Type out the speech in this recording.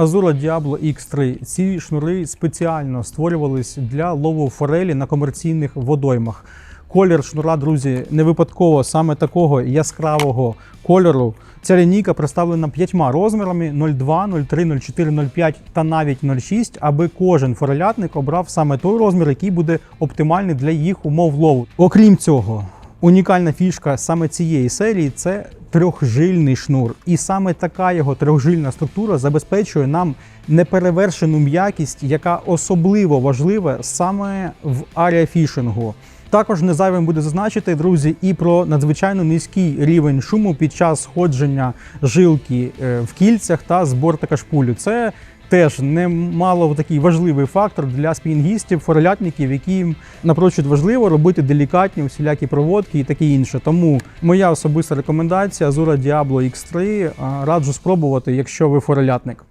Azura Diablo X3. Ці шнури спеціально створювались для лову форелі на комерційних водоймах. Колір шнура, друзі, не випадково саме такого яскравого кольору. Ця лінійка представлена п'ятьма розмірами 02, 03, 04, 05 та навіть 06, аби кожен форелятник обрав саме той розмір, який буде оптимальний для їх умов лову. Окрім цього, унікальна фішка саме цієї серії це трьохжильний шнур. І саме така його трьохжильна структура забезпечує нам неперевершену м'якість, яка особливо важлива саме в аріафішингу. Також не зайвим буде зазначити, друзі, і про надзвичайно низький рівень шуму під час сходження жилки е, в кільцях та з бортика шпулю. Це теж немало такий важливий фактор для спінінгістів, форелятників, яким напрочуд важливо робити делікатні усілякі проводки і таке інше. Тому моя особиста рекомендація Azura Diablo X3 е, раджу спробувати, якщо ви форелятник.